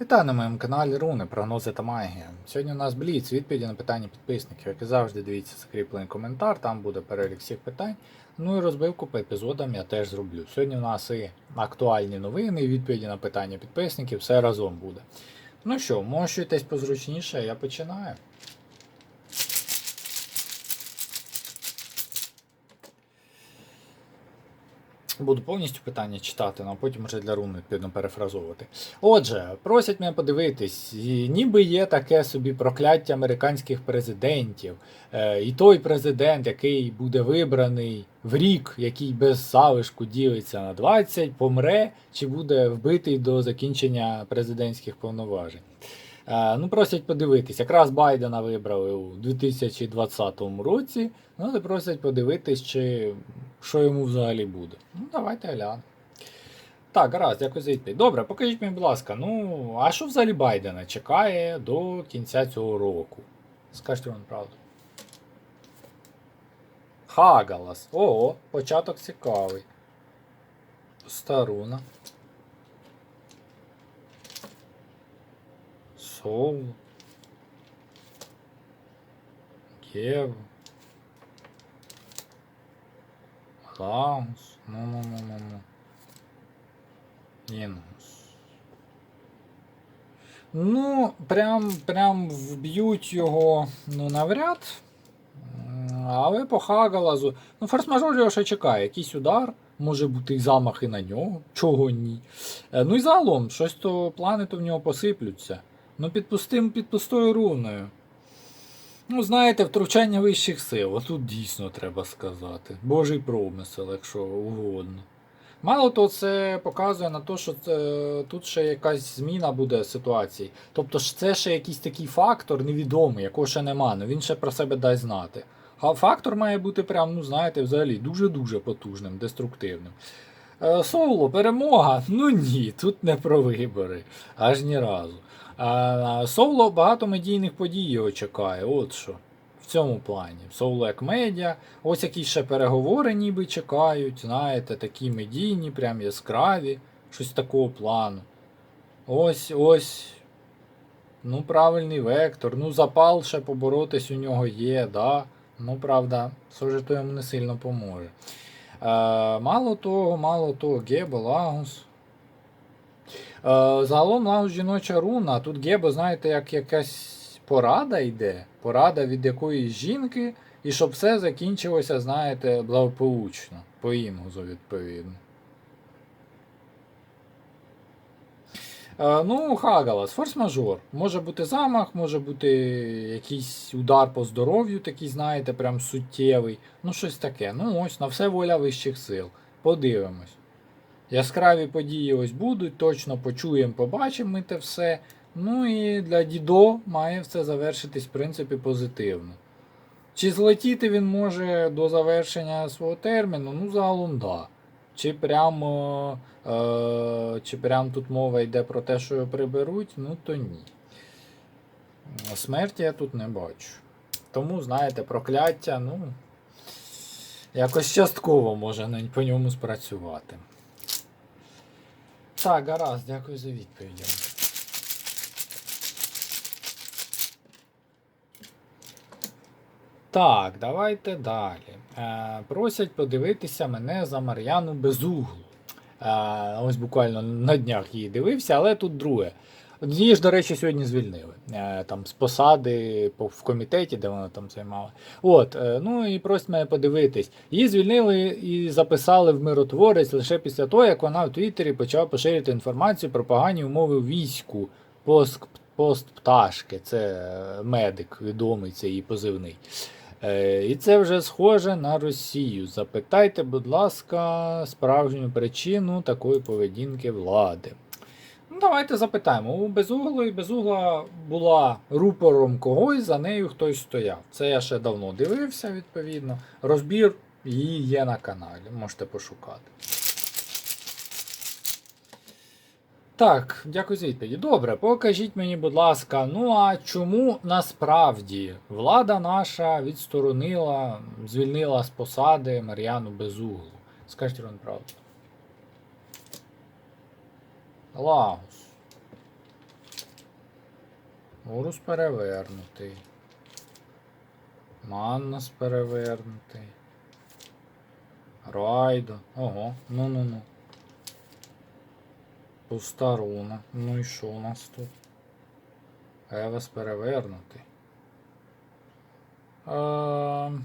Вітаю на моєму каналі Руни, прогнози та магія. Сьогодні у нас бліц, відповіді на питання підписників. Як і завжди, дивіться закріплений коментар, там буде перелік всіх питань. Ну і розбивку по епізодам я теж зроблю. Сьогодні у нас і актуальні новини, і відповіді на питання підписників, все разом буде. Ну що, мощуйтесь позручніше, я починаю. Буду повністю питання читати, ну, а потім вже для рун відповідно перефразовувати. Отже, просять мене подивитись, і ніби є таке собі прокляття американських президентів. Е, і той президент, який буде вибраний в рік, який без залишку ділиться на 20, помре чи буде вбитий до закінчення президентських повноважень. Е, Ну, просять подивитись. Якраз Байдена вибрали у 2020 році. Ну, просять подивитись, чи що йому взагалі буде. Ну, давайте глянемо. Так, гаразд, дякую за. Добре, покажіть мені, будь ласка, ну, а що взагалі Байдена чекає до кінця цього року? Скажіть вам правду. Хагалас. Ого, початок цікавий. Старуна. Соул. Гев. Лаус. Ну-ну-ну-ну-ну. Інгус. Ну, прям, прям вб'ють його, ну, навряд. Але по Хагалазу. Ну, форс-мажор його ще чекає. Якийсь удар, може бути і замах і на нього, чого ні. Е, Ну і загалом, щось то плани в нього посиплються. Ну, під пустим, під пустою руною. Ну, знаєте, втручання вищих сил, отут дійсно треба сказати. Божий промисел, якщо угодно. Мало того, це показує на те, що це, тут ще якась зміна буде ситуації. Тобто це ще якийсь такий фактор невідомий, якого ще нема, але він ще про себе дасть знати. А фактор має бути прям, ну знаєте, взагалі дуже-дуже потужним, деструктивним. Е, Соло, перемога. Ну ні, тут не про вибори, аж ні разу. Соло багато медійних подій його чекає. От що. В цьому плані. Соло як медіа. Ось якісь ще переговори ніби чекають, знаєте, такі медійні, прям яскраві, щось такого плану. Ось ось. Ну, правильний вектор. Ну, запал ще поборотись у нього є, да. Ну, правда, все то йому не сильно поможе. Е, мало того, мало того, Гебо, Лагус. Е, загалом Лагус жіноча руна, тут Гебо, знаєте, як якась порада йде. Порада від якоїсь жінки, і щоб все закінчилося, знаєте, благополучно. По інгузу, відповідно. Е, ну, Хагалас, форс-мажор. Може бути замах, може бути якийсь удар по здоров'ю, такий, знаєте, прям суттєвий. Ну, щось таке. Ну, ось, на все воля вищих сил. Подивимось. Яскраві події ось будуть, точно почуємо, побачимо ми те все. Ну і для Дідо має все завершитись, в принципі, позитивно. Чи злетіти він може до завершення свого терміну? Ну, загалом да. Чи прямо, е, чи прям тут мова йде про те, що його приберуть, ну то ні. Смерті я тут не бачу. Тому, знаєте, прокляття, ну, якось частково може по ньому спрацювати. Так, гаразд, дякую за відповіді. Так, давайте далі. Е, просять подивитися мене за Мар'яну Безуглу. Е, ось буквально на днях її дивився, але тут друге. Її ж, до речі, сьогодні звільнили. Е, там з посади в комітеті, де вона там займала. От, е, ну і просять мене подивитись. Її звільнили і записали в миротворець лише після того, як вона в Твіттері почала поширювати інформацію про погані умови війську. Пост, пост пташки, це е, медик відомий, це її позивний. І це вже схоже на Росію. Запитайте, будь ласка, справжню причину такої поведінки влади. Ну, давайте запитаємо. У Безуглої Безугла була рупором когось, за нею хтось стояв. Це я ще давно дивився, відповідно. Розбір її є на каналі, можете пошукати. Так, дякую за відповіді. Добре, покажіть мені, будь ласка, ну а чому насправді влада наша відсторонила, звільнила з посади Мар'яну Безуглу? Скажіть вам правду. Лагус. Урус перевернутий. Маннас перевернутий. Райдо. Ого, ну-ну-ну. Пуста руна. Ну і що у нас тут? Евес перевернутий. Ем...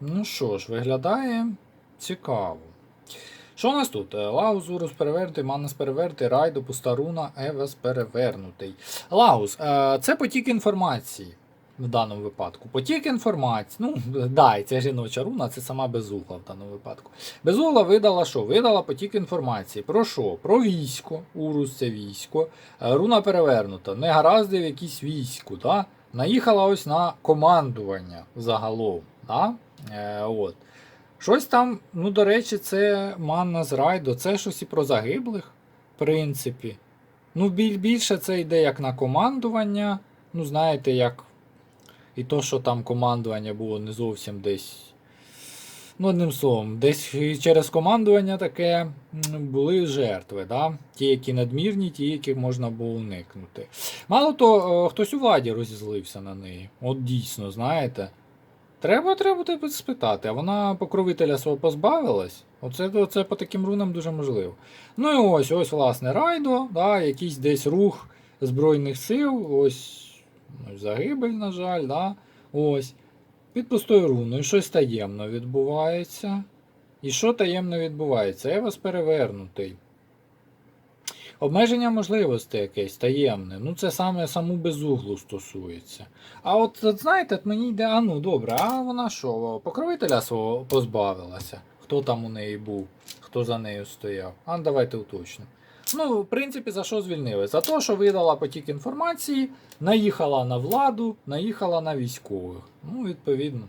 Ну що ж, виглядає цікаво. Що у нас тут? Е, Лаус, Урус перевернутий, Маннес перевернутий, Райдо, Пустаруна, Евес перевернутий. Лаус, е, це потік інформації в даному випадку. Потік інформації. Ну, да, і це жіноча руна, це сама безугла в даному випадку. Безугла видала що? Видала потік інформації. Про що? Про військо. Урус це військо. Е, Руна перевернута. Не гараздив якісь військо. Да? Наїхала ось на командування загалом. Да? Е, от. Щось там, ну, до речі, це манна з райдо, це щось і про загиблих, в принципі. Ну, біль- більше це йде як на командування. Ну, знаєте, як. І то, що там командування було не зовсім десь. Ну, одним словом, десь через командування таке були жертви, да? ті, які надмірні, ті, яких можна було уникнути. Мало то, е, хтось у владі розізлився на неї. От дійсно, знаєте. Треба, треба буде спитати, а вона покровителя свого позбавилась? Оце, оце по таким рунам дуже можливо. Ну і ось, ось, власне, Райдо, да, якийсь десь рух Збройних сил, ось ну, загибель, на жаль, да, ось. Під пустою руною щось таємно відбувається. І що таємно відбувається? Евас перевернутий. Обмеження можливостей якесь таємне. Ну, це саме саму безуглу стосується. А от, от знаєте, от мені йде, а ну добре, а вона що, покровителя свого позбавилася? Хто там у неї був, хто за нею стояв? А давайте уточнимо. Ну, в принципі, за що звільнили? За те, що видала потік інформації, наїхала на владу, наїхала на військових. Ну, відповідно.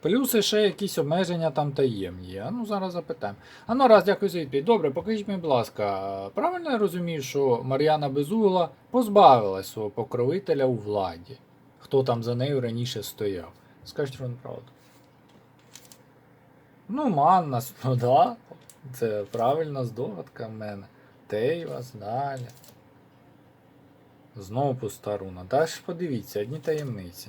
Плюси ще якісь обмеження там таємні. А ну зараз запитаємо. А ну раз, дякую за відповідь. Добре, покажіть мені, будь ласка, правильно я розумію, що Мар'яна Безугла позбавилась свого покровителя у владі? Хто там за нею раніше стояв? Скажіть вам правду. Ну, Маннас, ну да. Це правильна здогадка в мене. Тейвас, далі. Знову пуста руна. Далі подивіться, одні таємниці.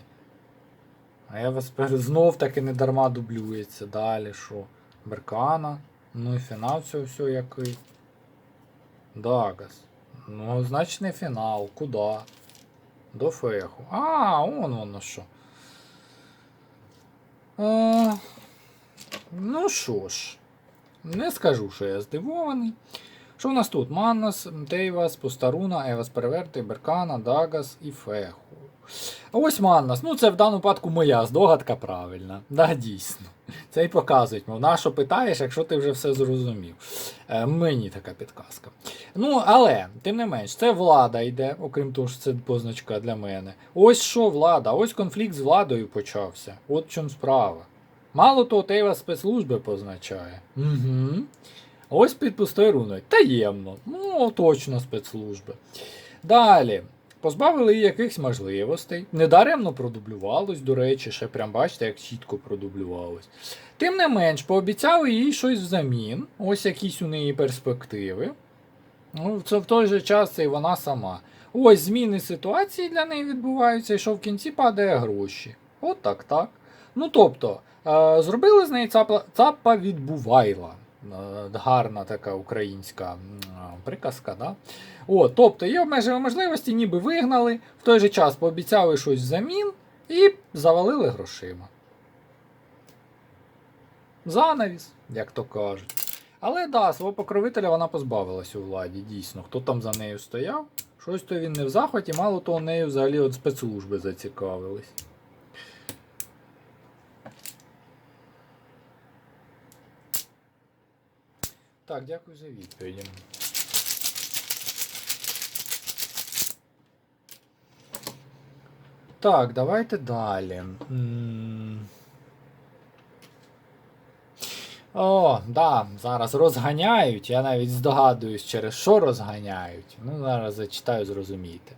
А я вас знов таки не дарма дублюється. Далі що? Беркана. Ну і фінал цього всього який. Дагас. Ну, значить не фінал. Куда? До феху. А, он воно що. А, ну що ж. Не скажу, що я здивований. Що у нас тут? Маннас, Тейвас, Пустаруна, Евас Переверти, Беркана, Дагас і Феху. Ось Маннас. Ну, це в даному випадку моя здогадка правильна. Да, дійсно. Це і показують, мов, на що питаєш, якщо ти вже все зрозумів. Е, мені така підказка. Ну, але, тим не менш, це влада йде, окрім того, що це позначка для мене. Ось що влада, ось конфлікт з владою почався. От в чому справа. Мало того, Тейва спецслужби позначає. Угу. Ось під пустою руною. Таємно. Ну, точно спецслужби. Далі. Позбавили її якихось можливостей. Недаремно продублювалось, до речі, ще прям бачите, як чітко продублювалось. Тим не менш, пообіцяли їй щось взамін, ось якісь у неї перспективи. Ну, це в той же час це і вона сама. Ось зміни ситуації для неї відбуваються, і що в кінці падає гроші. От так, так. Ну тобто, е, зробили з неї цапа, цапа відбувайла. Е, гарна така українська приказка, да? От, тобто є обмежені можливості, ніби вигнали, в той же час пообіцяли щось взамін і завалили грошима. Занавіс, як то кажуть. Але да, свого покровителя вона позбавилась у владі, дійсно. Хто там за нею стояв? Щось то він не в захваті, мало того, нею взагалі от спецслужби зацікавились. Так, дякую за відповіді. Так, давайте далі. О, да, зараз розганяють. Я навіть здогадуюсь, через що розганяють. Ну, зараз зачитаю, зрозумієте.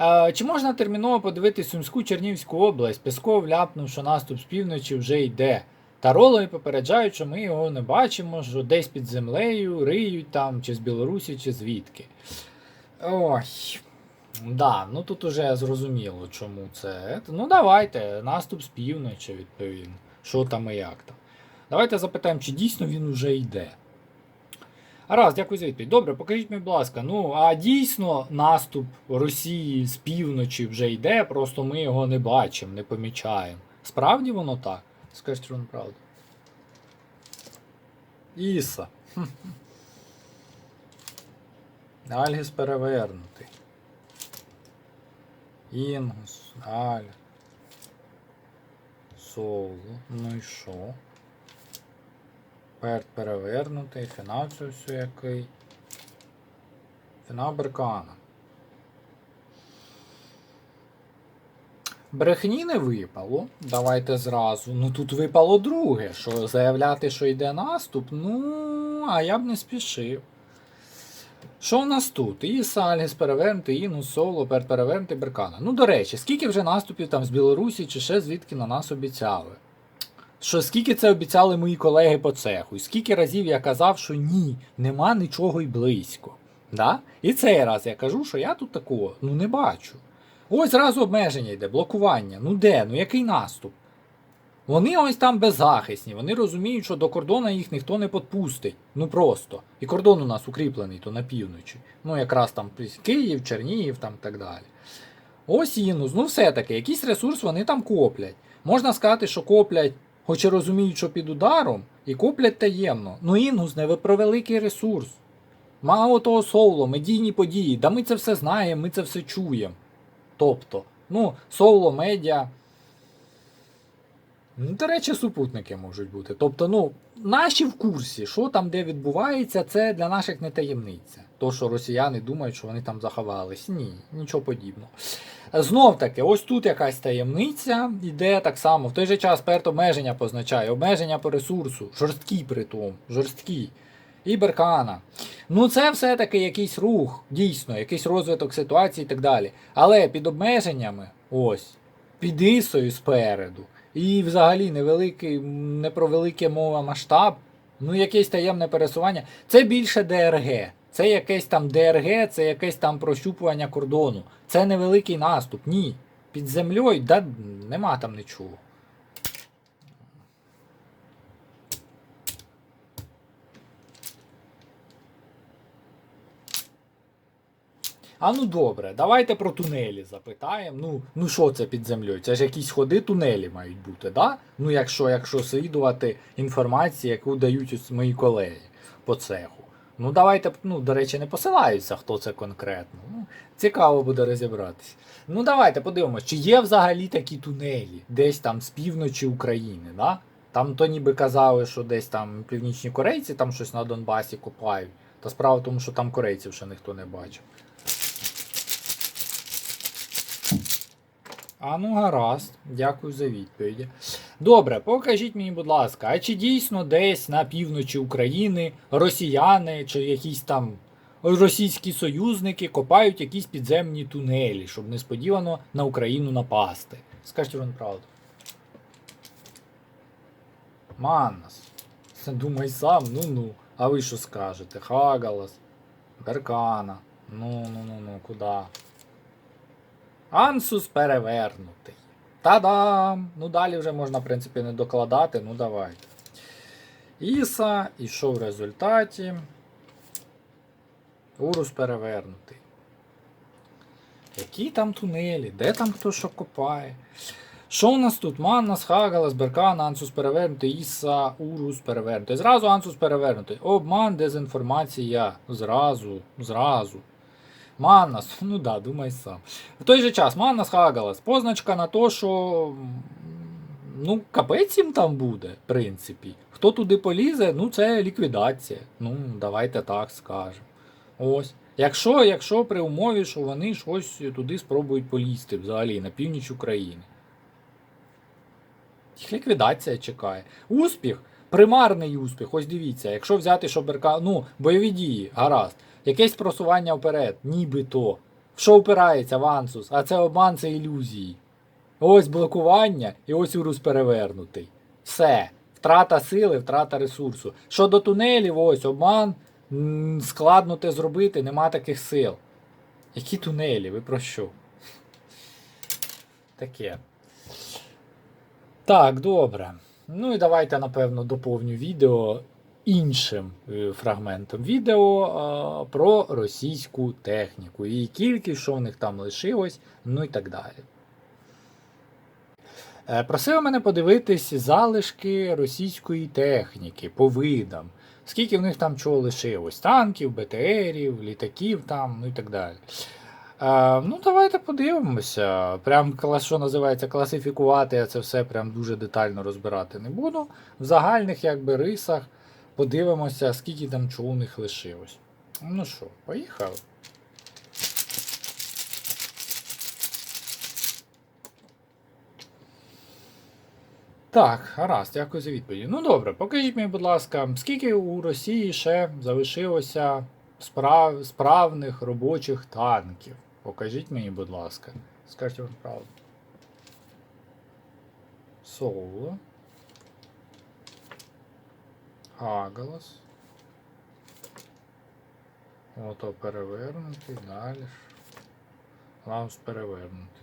Е, чи можна терміново подивитись Сумську Чернівську область? Песков ляпнув, що наступ з півночі вже йде. Тарологи попереджають, що ми його не бачимо, що десь під землею риють там, чи з Білорусі, чи звідки. Ой. Да, ну тут уже зрозуміло, чому це. Ну давайте, наступ з півночі, відповідно. Що там і як там. Давайте запитаємо, чи дійсно він уже йде. Раз, дякую за відповідь. Добре, покажіть мені, будь ласка, ну а дійсно наступ Росії з півночі вже йде, просто ми його не бачимо, не помічаємо. Справді воно так? Скажіть вам правду. Іса. Альгіс перевернутий. Інгус, Аль. Соло. Ну і що? Перт перевернутий, фінал все який. Фінал Беркана. Брехні не випало. Давайте зразу. Ну тут випало друге, що заявляти, що йде наступ. Ну, а я б не спішив. Що в нас тут? І Сальгіс перевернутий, і ну соло, перт перевернутий, Беркана. Ну, до речі, скільки вже наступів там з Білорусі чи ще звідки на нас обіцяли? Що скільки це обіцяли мої колеги по цеху? І скільки разів я казав, що ні, нема нічого й близько. Да? І цей раз я кажу, що я тут такого ну не бачу. Ось зразу обмеження йде, блокування. Ну де? Ну який наступ? Вони ось там беззахисні, вони розуміють, що до кордону їх ніхто не підпустить. Ну просто. І кордон у нас укріплений то на півночі. Ну якраз там Київ, Чернігів там так далі. Ось інус, ну все-таки, якийсь ресурс вони там коплять. Можна сказати, що коплять, хоч і розуміють, що під ударом, і коплять таємно. Ну інгус не про великий ресурс. Мало того соло, медійні події, да ми це все знаємо, ми це все чуємо. Тобто, ну, соло, медіа. Ну, До речі, супутники можуть бути. Тобто, ну, наші в курсі, що там де відбувається, це для наших не таємниця. То, що росіяни думають, що вони там заховались. Ні, нічого подібного. Знов таки, ось тут якась таємниця іде так само. В той же час перт обмеження позначає, обмеження по ресурсу, жорсткі при тому, жорсткі. І Беркана. Ну, це все-таки якийсь рух, дійсно, якийсь розвиток ситуації і так далі. Але під обмеженнями, ось, під ісою спереду. І взагалі невеликий, не про велике мова масштаб, ну якесь таємне пересування. Це більше ДРГ. Це якесь там ДРГ, це якесь там прощупування кордону. Це невеликий наступ. Ні. Під землею да, нема там нічого. А ну добре, давайте про тунелі запитаємо. Ну, ну що це під землею? Це ж якісь ходи тунелі мають бути, да? Ну, якщо, якщо слідувати інформації, яку дають ось мої колеги по цеху. Ну, давайте, ну, до речі, не посилаються, хто це конкретно. Ну, цікаво буде розібратися. Ну, давайте подивимось, чи є взагалі такі тунелі десь там з півночі України, да? Там то ніби казали, що десь там північні корейці там щось на Донбасі копають. Та справа в тому, що там корейців ще ніхто не бачив. А ну гаразд, дякую за відповіді. Добре, покажіть мені, будь ласка, а чи дійсно десь на півночі України росіяни чи якісь там російські союзники копають якісь підземні тунелі, щоб несподівано на Україну напасти? Скажіть вам правду. Маннас. Думай сам, ну ну. А ви що скажете? Хагалас, Беркана. Ну, ну, ну, ну, куди? Ансус перевернутий. Та-дам! Ну далі вже можна, в принципі, не докладати, ну давайте. Іса, і що в результаті? Урус перевернутий. Які там тунелі? Де там хто що копає? Що у нас тут? Маннас, Хагалас, Беркан, Ансус перевернутий, Іса, Урус перевернутий. Зразу Ансус перевернутий. Обман, дезінформація. Зразу, зразу. Маннас, ну да, думай сам. В той же час Маннас Хагалас. Позначка на то, що. Ну, капець їм там буде, в принципі. Хто туди полізе, ну це ліквідація. Ну, давайте так скажемо. Ось. Якщо, якщо при умові, що вони щось туди спробують полізти взагалі на північ України. Їх ліквідація чекає. Успіх, примарний успіх. Ось дивіться, якщо взяти, що Берка... ну, бойові дії, гаразд, якесь просування вперед, нібито. В що впирається в Ансус? А це обман, це ілюзії. Ось блокування і ось урус перевернутий. Все. втрата сили, втрата ресурсу. Щодо тунелів, ось обман, складно те зробити, нема таких сил. Які тунелі? Ви про що? Таке. Так, добре. Ну і давайте, напевно, доповню відео іншим е, фрагментом відео про російську техніку. Її кількість, що в них там лишилось, ну і так далі. Е, Просили мене подивитись залишки російської техніки по видам. Скільки в них там чого лишилось? Танків, БТРів, літаків там, ну і так далі. Е, ну, давайте подивимося. Прям що називається класифікувати, я це все прям дуже детально розбирати не буду. В загальних якби рисах подивимося, скільки там чого у них лишилось. Ну що, поїхали. Так, гаразд, дякую за відповіді. Ну добре, покажіть мені, будь ласка, скільки у Росії ще залишилося справ... справних робочих танків? Покажіть мені, будь ласка. Скажіть вам правду. Соло. Агалас. Ото перевернутий, далі. ж. Лаус перевернутий.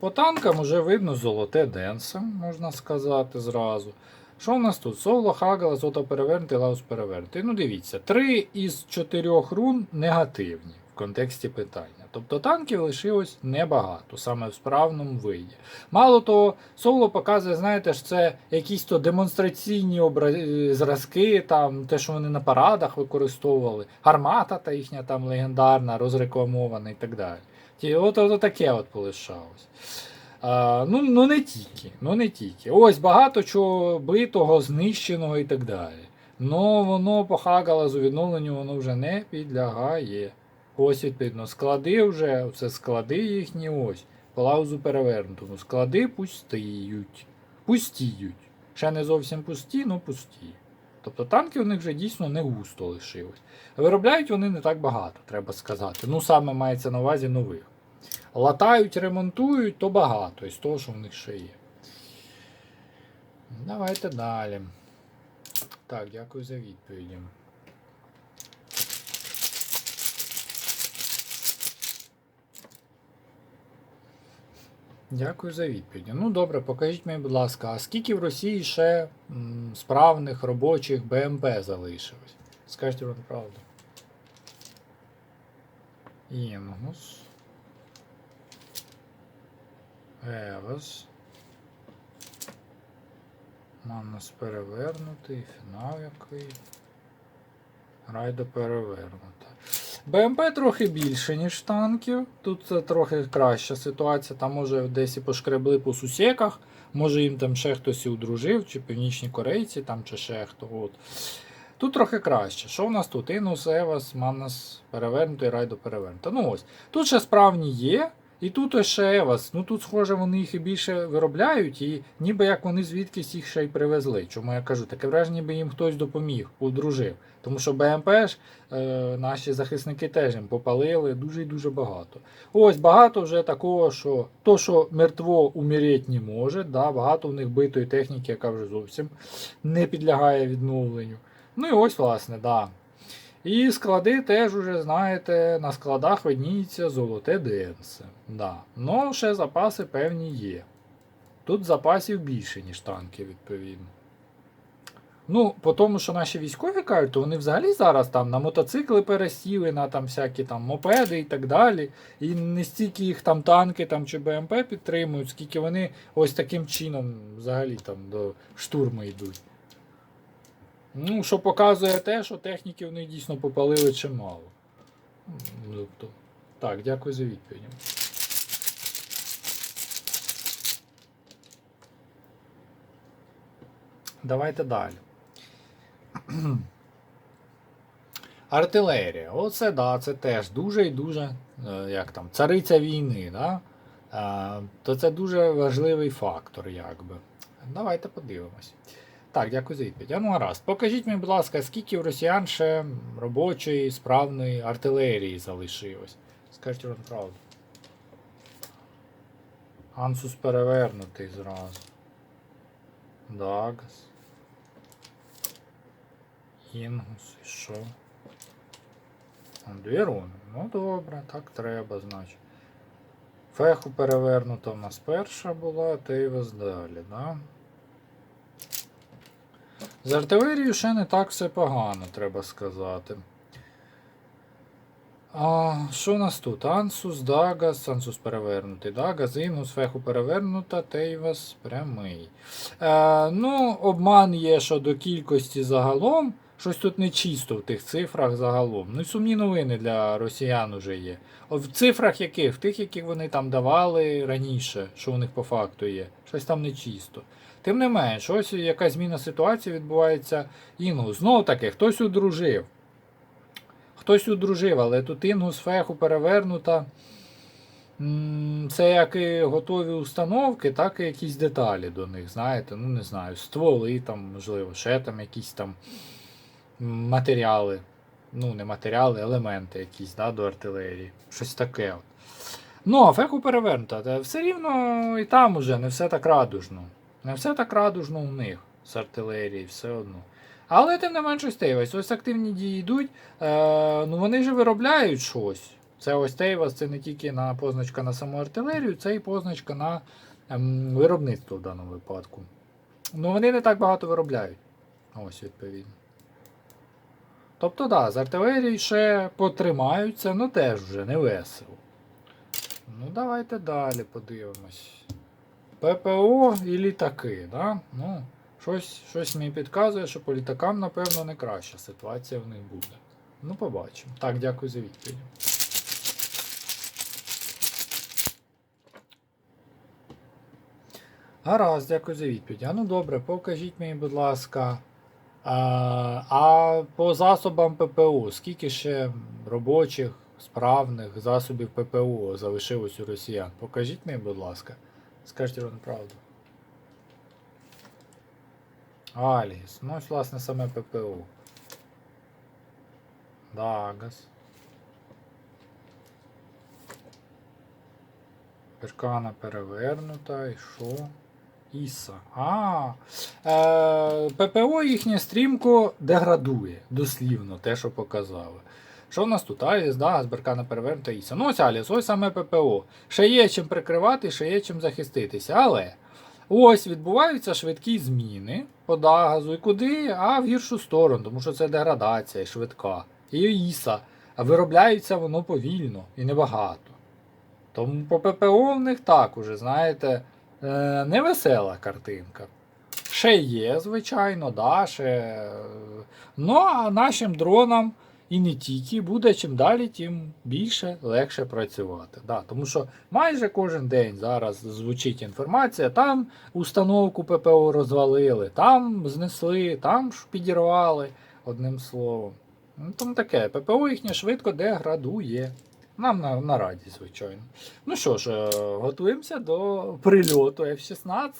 По танкам вже видно золоте Денса, можна сказати зразу. Що у нас тут? Соло, Хагала, Зото перевернутий, Лаус перевернутий. Ну дивіться, три із чотирьох рун негативні в контексті питання. Тобто танків лишилось небагато, саме в справному виді. Мало того, соло показує, знаєте ж, це якісь то демонстраційні обра... е, зразки, там, те, що вони на парадах використовували, гармата та їхня там легендарна, розрекламована і так далі. Ті, от, от, таке от полишалось. А, ну, ну не тільки, ну не тільки. Ось багато чого битого, знищеного і так далі. Ну воно по Хагалазу відновленню воно вже не підлягає. Ось відповідно, склади вже, це склади їхні ось. По лаузу перевернутому. Склади пустіють. Пустіють. Ще не зовсім пусті, ну пусті. Тобто танки у них вже дійсно не густо лишилось. Виробляють вони не так багато, треба сказати. Ну, саме мається на увазі нових. Латають, ремонтують, то багато із того, що в них ще є. Давайте далі. Так, дякую за відповіді. Дякую за відповіді. Ну добре, покажіть мені, будь ласка, а скільки в Росії ще м, справних робочих БМП залишилось? Скажіть вам правду. Інгус. Евас. Манус перевернутий, фінал який. Райдо перевернута. БМП трохи більше, ніж танків. Тут це трохи краща ситуація. Там може десь і пошкребли по сусеках. Може їм там ще хтось і удружив, чи північні корейці, там, чи ще хто. От. Тут трохи краще. Що в нас тут? Інус, Евас, Манас перевернутий, Райдо перевернуто. Ну ось. Тут ще справні є. І тут ось ще Евас. Ну тут, схоже, вони їх і більше виробляють, і ніби як вони звідкись їх ще й привезли. Чому я кажу, таке враження, ніби їм хтось допоміг, подружив. Тому що БМП ж е, наші захисники теж їм попалили дуже і дуже багато. Ось багато вже такого, що то, що мертво умереть не може, да, багато в них битої техніки, яка вже зовсім не підлягає відновленню. Ну і ось, власне, да. І склади теж уже, знаєте, на складах видніється золоте денце. Да. Ну, ще запаси певні є. Тут запасів більше, ніж танків, відповідно. Ну, по тому, що наші військові кажуть, то вони взагалі зараз там на мотоцикли пересіли, на там всякі там мопеди і так далі. І не стільки їх там танки там, чи БМП підтримують, скільки вони ось таким чином взагалі там до штурму йдуть. Ну, що показує те, що техніки вони дійсно попалили чимало. Ну, Тобто, так, дякую за відповідь. Давайте далі. Артилерія. Оце да, це теж дуже і дуже, е, як там, цариця війни, да? Е, то це дуже важливий фактор, якби. Давайте подивимось. Так, дякую за відповідь. А ну гаразд. Покажіть мені, будь ласка, скільки в росіян ще робочої, справної артилерії залишилось? Скажіть вам правду. Ансус перевернутий зразу. Дагас. Інгус, і що? Дві руни. Ну добре, так треба, значить. Феху перевернута в нас перша була, Тейвес далі, да? З артилерією ще не так все погано, треба сказати. А, що у нас тут? Ансус, Дагас, Ансус перевернутий. Дагас, Інгус, Феху перевернута, Тейвас прямий. Е, ну, обман є щодо кількості загалом. Щось тут нечисто в тих цифрах загалом. Ну і сумні новини для росіян уже є. В цифрах яких? В тих, яких вони там давали раніше, що у них по факту є. Щось там нечисто. Тим не менш, ось якась зміна ситуації відбувається Інгус. Знову таки, хтось одружив. Хтось одружив, але тут Інгус феху перевернута. Це як і готові установки, так і якісь деталі до них, знаєте, ну не знаю, стволи там, можливо, ще там якісь там матеріали. Ну, не матеріали, елементи якісь да, до артилерії. Щось таке. От. Ну, а феху перевернута. Все рівно і там уже не все так радужно. Не все так радужно у них з артилерії, все одно. Але тим не менш ось Тейвас. Ось активні дії йдуть. Е, ну вони ж виробляють щось. Це ось Тейвас, це не тільки на позначка на саму артилерію, це і позначка на ем, виробництво в даному випадку. Ну вони не так багато виробляють. Ось відповідно. Тобто, да, з артилерії ще потримаються, ну теж вже не весело. Ну, давайте далі подивимось. ППО і літаки, да? Ну, щось, щось мені підказує, що по літакам, напевно, не краща ситуація в них буде. Ну, побачимо. Так, дякую за відповідь. Гаразд, дякую за відповідь. А ну добре, покажіть мені, будь ласка. А, а по засобам ППО, скільки ще робочих, справних засобів ППО залишилось у росіян? Покажіть мені, будь ласка. Скажіть вам правду. Альгіс. Ну ось, власне, саме ППО. Дагас. Перкана перевернута. І що? Іса. А. Е, ППО їхнє стрімко деградує. Дослівно, те, що показали. Що в нас тут? Аліс, да, Беркана перевернута Іса. Ну ось Аліс, ось саме ППО. Ще є чим прикривати, ще є чим захиститися. Але ось відбуваються швидкі зміни по Дагазу і куди, а в гіршу сторону, тому що це деградація швидка. І Іса. А виробляється воно повільно і небагато. Тому по ППО в них так уже, знаєте, е, невесела картинка. Ще є, звичайно, да, ще. е, Ну, а нашим дронам і не тільки буде чим далі, тим більше легше працювати. Да, тому що майже кожен день зараз звучить інформація, там установку ППО розвалили, там знесли, там підірвали, одним словом. Ну, тому таке, ППО їхнє швидко деградує. Нам на, на раді, звичайно. Ну що ж, е, готуємося до прильоту F-16.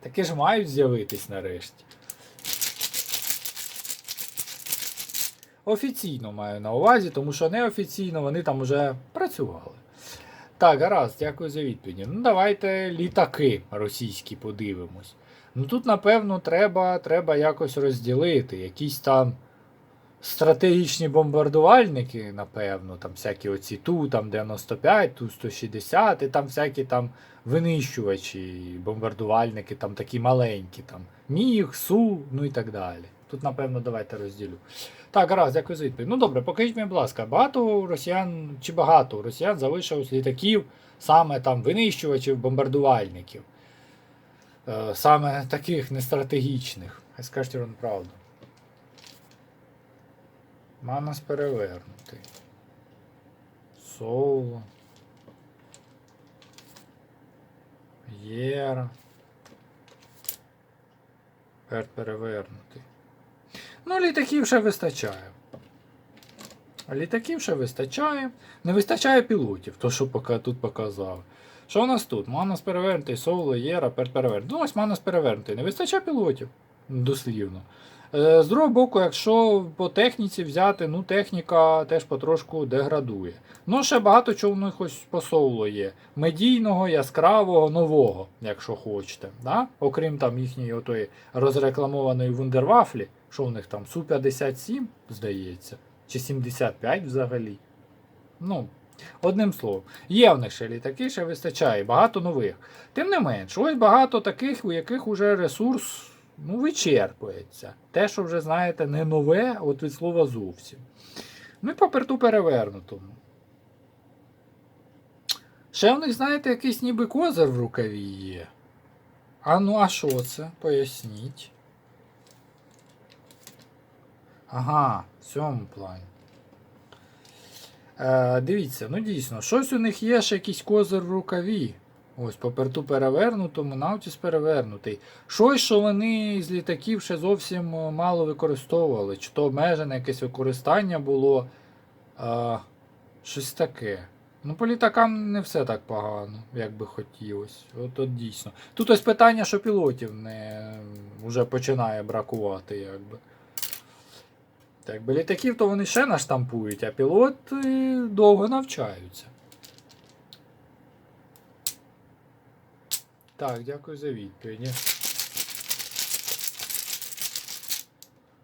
Такі ж мають з'явитись нарешті. Офіційно маю на увазі, тому що неофіційно вони там вже працювали. Так, гаразд, дякую за відповіді. Ну, давайте літаки російські подивимось. Ну тут, напевно, треба, треба якось розділити. Якісь там стратегічні бомбардувальники, напевно, там всякі оці Ту там 95, Ту 160, і там всякі там винищувачі, бомбардувальники, там такі маленькі, там Міг, Су, ну і так далі. Тут, напевно, давайте розділю. Так, гаразд, дякую за відповідь. Ну добре, покажіть мені, будь ласка, багато росіян чи багато росіян залишилось літаків, саме там винищувачів, бомбардувальників. Е, саме таких нестратегічних. Хай скажете вам правду. Манас перевернутий. Соло. Єра. Перт перевернутий. Ну, літаків ще вистачає. Літаків ще вистачає. Не вистачає пілотів, то що поки тут показав. Що у нас тут? Манас перевернутий, Соло, Єра, перевернутий. Ну, ось Манас перевернутий. Не вистачає пілотів. Дослівно. Е, З другого боку, якщо по техніці взяти, ну техніка теж потрошку деградує. Ну, ще багато чого в них ось по соулу є. Медійного, яскравого, нового, якщо хочете. Да? Окрім там їхньої отої розрекламованої вундервафлі, що в них там Су-57, здається, чи 75 взагалі. Ну, одним словом, є в них ще літаки, ще вистачає, багато нових. Тим не менш, ось багато таких, у яких уже ресурс ну, вичерпується. Те, що вже, знаєте, не нове, от від слова зовсім. Ну і по перту перевернутому. Ще в них, знаєте, якийсь ніби козир в рукаві є. А ну, а що це? Поясніть. Ага, в цьому плані. Е, дивіться, ну дійсно, щось у них є ще якийсь козир в рукаві. Ось, по перту перевернутому, Наутіс перевернутий. Щось, що вони з літаків ще зовсім е, мало використовували. Чи то обмежене якесь використання було. Е, щось таке. Ну, по літакам не все так погано, як би хотілося. От, от дійсно. Тут ось питання, що пілотів не вже починає бракувати, якби. Так, якби літаків, то вони ще наштампують, а пілоти довго навчаються. Так, дякую за відповіді.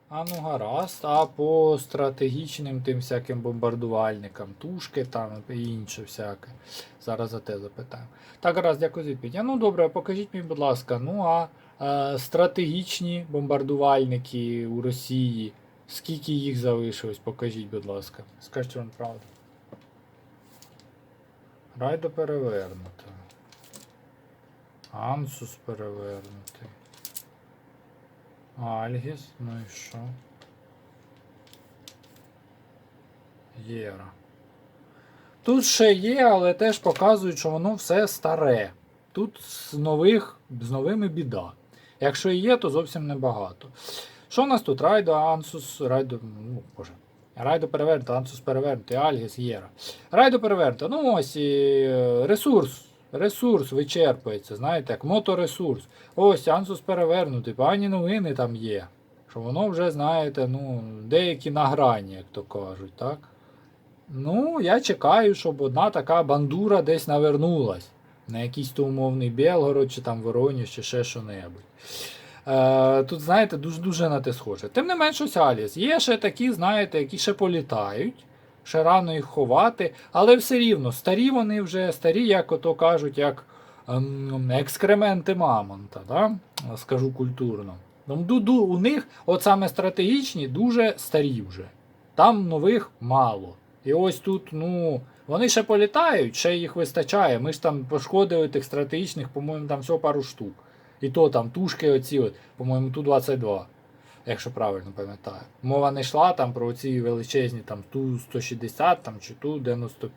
А ну гаразд, а по стратегічним тим всяким бомбардувальникам, тушки там і інше всяке. Зараз за те запитаю. Так, гаразд, дякую за відповідь. А ну добре, покажіть мені, будь ласка, ну а е, стратегічні бомбардувальники у Росії. Скільки їх залишилось, покажіть, будь ласка. Скажіть вам правду. Райдо перевернуто. Ансус перевернутий. Альгіс, ну і що? Єра. Тут ще є, але теж показують, що воно все старе. Тут з нових, з новими біда. Якщо і є, то зовсім небагато. Що у нас тут? Райдо, Ансус, Райдо. Ну, боже. Райдо перевернуто, Ансус перевернутий, Альгіс, Єра. Райдо перевернуто. Ну ось і е, ресурс. Ресурс вичерпується, знаєте, як моторесурс. Ось Ансус перевернутий, погані новини там є. Що воно вже, знаєте, ну, деякі на грані, як то кажуть, так? Ну, я чекаю, щоб одна така бандура десь навернулась. На якийсь то умовний Белгород, чи там Воронеж, чи ще що-небудь. Е, тут, знаєте, дуже-дуже на те схоже. Тим не менш, ось Аліс. Є ще такі, знаєте, які ще політають, ще рано їх ховати, але все рівно, старі вони вже, старі, як ото кажуть, як ем, екскременти мамонта, да? скажу культурно. У них, от саме стратегічні, дуже старі вже. Там нових мало. І ось тут, ну, вони ще політають, ще їх вистачає. Ми ж там пошкодили тих стратегічних, по-моєму, там всього пару штук. І то там тушки оці, от, по-моєму, Ту-22, якщо правильно пам'ятаю. Мова не йшла там про ці величезні там Ту-160 там, чи Ту-95.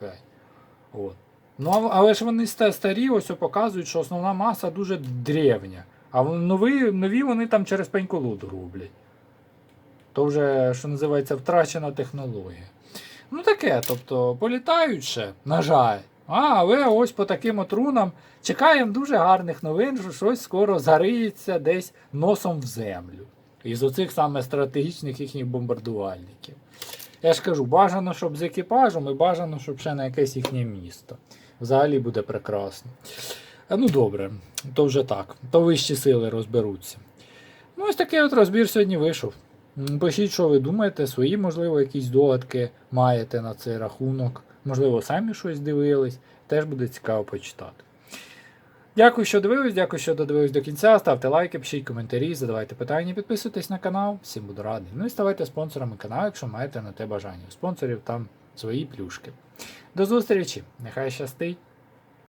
От. Ну, але ж вони старі, ось показують, що основна маса дуже древня. А нові, нові вони там через пень-колоду роблять. То вже, що називається, втрачена технологія. Ну таке, тобто, політають ще, на жаль. А, але ось по таким от рунам чекаємо дуже гарних новин, що щось скоро зариється десь носом в землю. Із оцих саме стратегічних їхніх бомбардувальників. Я ж кажу, бажано, щоб з екіпажем і бажано, щоб ще на якесь їхнє місто. Взагалі буде прекрасно. Ну добре, то вже так. То вищі сили розберуться. Ну, ось такий от розбір сьогодні вийшов. Пишіть, що ви думаєте, свої, можливо, якісь догадки маєте на цей рахунок. Можливо, самі щось дивились. Теж буде цікаво почитати. Дякую, що дивились, дякую, що додивились до кінця. Ставте лайки, пишіть коментарі, задавайте питання, підписуйтесь на канал. Всім буду радий. Ну і ставайте спонсорами каналу, якщо маєте на те бажання. У спонсорів там свої плюшки. До зустрічі! Нехай щастить!